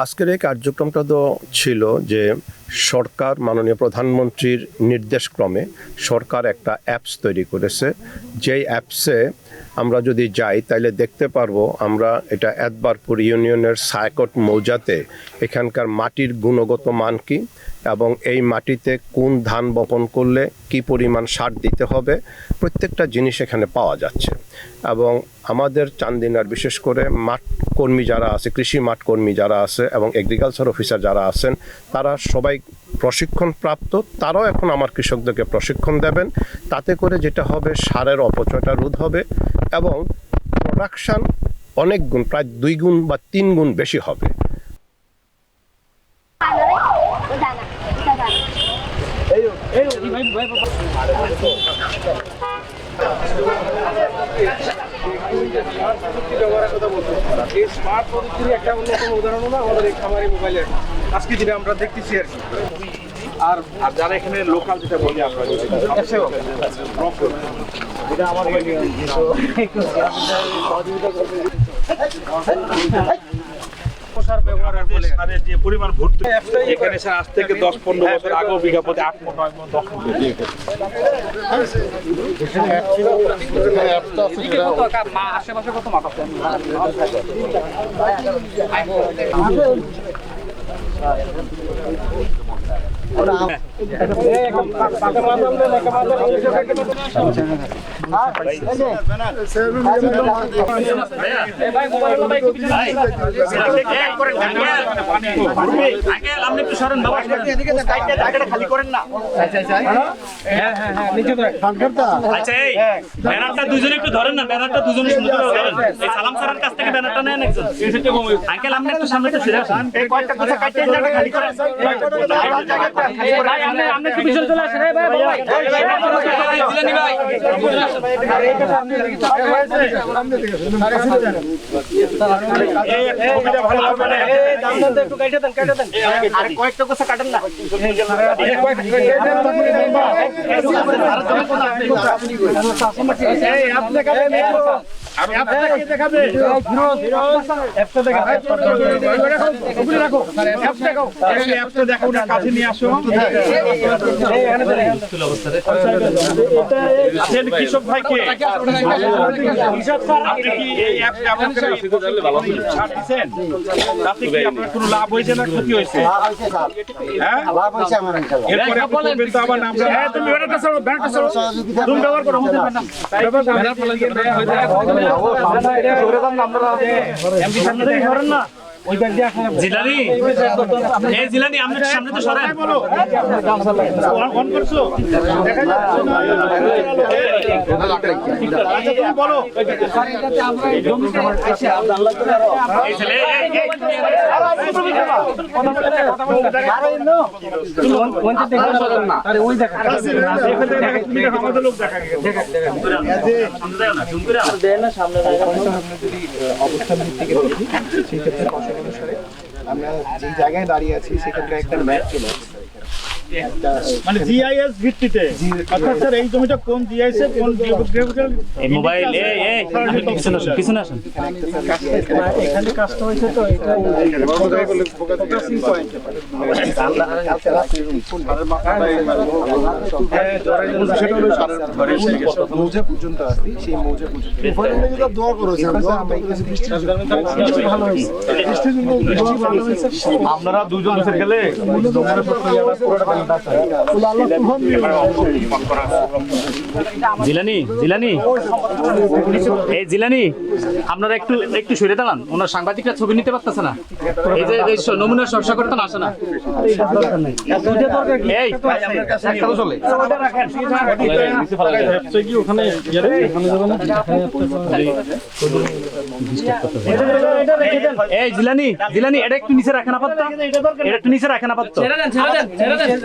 আজকের এই কার্যক্রমটা তো ছিল যে সরকার মাননীয় প্রধানমন্ত্রীর নির্দেশক্রমে সরকার একটা অ্যাপস তৈরি করেছে। যেই অ্যাপসে আমরা যদি যাই তাহলে দেখতে পারব আমরা এটা এদবারপুর ইউনিয়নের সায়কট মৌজাতে এখানকার মাটির গুণগত মান কি এবং এই মাটিতে কোন ধান বপন করলে কি পরিমাণ সার দিতে হবে, প্রত্যেকটা জিনিস এখানে পাওয়া যাচ্ছে। এবং আমাদের চান্দিনার বিশেষ করে মাঠ কর্মী যারা আছে, কৃষি মাঠ কর্মী যারা আছে এবং এগ্রিকালচার অফিসার যারা আছেন, তারা সবাই প্রশিক্ষণ প্রাপ্ত তারাও এখন আমার কৃষকদেরকে প্রশিক্ষণ দেবেন। তাতে করে যেটা হবে, সারের অপচয়টা রোধ হবে এবং প্রোডাকশান অনেক গুণ, প্রায় দুই গুণ বা তিন গুণ বেশি হবে। এই স্মার্ট প্রযুক্তির একটা অন্যতম উদাহরণ হলো আমাদের এই খামারি মোবাইলের আজকে যেটা আমরা দেখতেছি আর কি আর আর যারা এখানে লোকাল যেটা বলি আমরা এটা আমার সার ব্যবহারের যে পরিমাণ ভর্তি এখানে স্যার আজ থেকে দশ পনেরো বছর আগেও বিঘা প্রতি আট মন নয় মন দশ মন দিয়ে আচ্ছা ব্যানারটা দুজনে একটু ধরেন না ব্যানারটা দুজনে সালাম স্যারের কাছ থেকে ব্যানারটা নেন একজন। আঙ্কেল আপনি একটু সামনে ফিরে আসুন। কয়েকটা কথা কাটতে খালি করেন। আপনি আপনি কয়েকটা কথা কাটেন না দেখো ওটা কাছে নিয়ে আসো। আছেন কৃষক ভাইকে। আপনি কি এই অ্যাপ ব্যবহার করে ছাড় দিচ্ছেন তাতে কি আপনার কোনো লাভ হয়েছে না ক্ষতি হয়েছে? হ্যাঁ? এরপরে আপনি করবেন তো আবার নাম হ্যাঁ তুমি ব্যানারটা ছাড়ো ব্যানারটা ছাড়ো তুমি ব্যবহার করো আমাদের ഓ സംസാരിക്കാൻ സുഗതം നമ്മുടെ সামনে তো সরেন অন করছ দেখা যাচ্ছে না তুমি বলো এই ছেলে এই, এই, তুমি দেখো আমাদের লোক দেখা গেছে অবস্থান ভিত্তিকে দেখি সেই ক্ষেত্রে ফসল অনুসারে আমরা যে জায়গায় দাঁড়িয়ে আছি সেখানকার একটা ম্যাপ চলে আসছে মানে জিআইএস ভিত্তিতে। অর্থাৎ স্যার এই জমিটা কোন জিআইএস এর কোন জিওগ্রাফিক্যাল এই মোবাইল আপনি একটু পিছনে আসুন পিছনে আসুন। এখানে কাজটা হয়েছে তো এটা ফোকাসিং পয়েন্ট মৌজা পর্যন্ত আসি সেই মৌজা পর্যন্ত বৃষ্টি ভালো হয়েছে। বৃষ্টির জন্য বৃষ্টি ভালো হয়েছে আপনারা দুজন গেলে জিলানি জিলানি। এই জিলানি, আপনারা একটু একটু সরে দাঁড়ান। ওনার সাংবাদিকরা ছবি নিতে পারতেছে না। এই যে নমুনা চর্চা করতে আসে না। এই জিলানি জিলানি, এটা একটু নিচে রাখেন আপাতত। এটা একটু নিচে রাখেন আপাতত।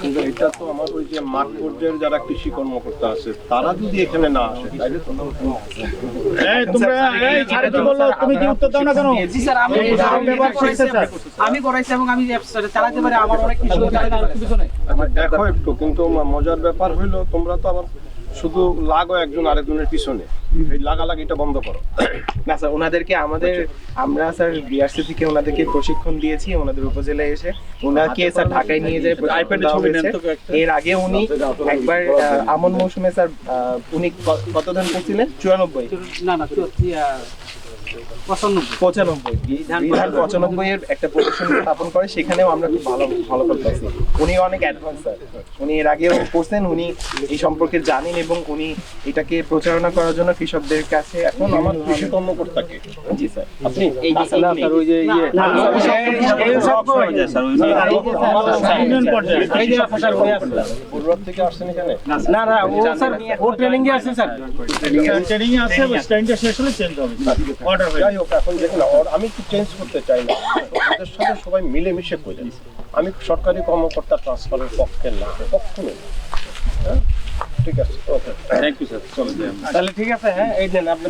কিন্তু এটা তো আমার ওই যে মাঠ পর্যায়ের যারা কৃষি কর্মকর্তা আছে তারা যদি এখানে না আসে তাহলে তোমরা এই ছাড়ে কি বলল তুমি কি উত্তর দাও না কেন? জি স্যার আমি এই যে আমি ব্যবহার করছি, স্যার। আমি করাইছি এবং আমি অ্যাপসটা চালাতে পারি আমার অনেক কিছু চালাতে পারি কিছু নাই আচ্ছা, দেখো একটু কিন্তু মজার ব্যাপার হইল তোমরা তো আবার শুধু লাগো একজন আরেকজনের পিছনে। এই লাগালাগিটা বন্ধ করো। না স্যার ওনাদেরকে আমাদের আমরা স্যার বিআরসি থেকে ওনাদেরকে প্রশিক্ষণ দিয়েছি ওনাদের উপজেলায় এসে। ওনাকে স্যার ঢাকায় নিয়ে যায়। এর আগে উনি একবার আমন মৌসুমে স্যার উনি কত ধান করছিলেন? চুরানব্বই। না না পঁচানব্বই। এর একটা প্রদর্শনী স্থাপন করে সেখানেও আমরা খুব ভালো ভালো ফল পাইছি উনি অনেক অ্যাডভান্স স্যার। উনি এর আগেও করছেন উনি এই সম্পর্কে জানেন এবং উনি এটাকে প্রচারণা করার জন্য কৃষকদের কাছে এখন আমার কৃষি কর্মকর্তাকে জি স্যার আপনি এই যে স্যার ওই যে ইয়ে ইউনিয়ন পর্যায়ে এই যে স্যার উনি আছে পূর্ব থেকে আসছেন এখানে না না ও স্যার ও ট্রেনিং এ আছে স্যার ট্রেনিং আছে স্ট্যান্ডটা শেষ হলে চেঞ্জ হবে অর্ডার যাই হোক এখন দেখুন আমি কি চেঞ্জ করতে চাই না ওদের সাথে সবাই মিলেমিশে করে আমি সরকারি কর্মকর্তা ট্রান্সফারের পক্ষে না কখনো হ্যাঁ ঠিক আছে ওকে থ্যাংক ইউ স্যার চলো যাই আমরা। তাহলে ঠিক আছে হ্যাঁ এই দেন আপনি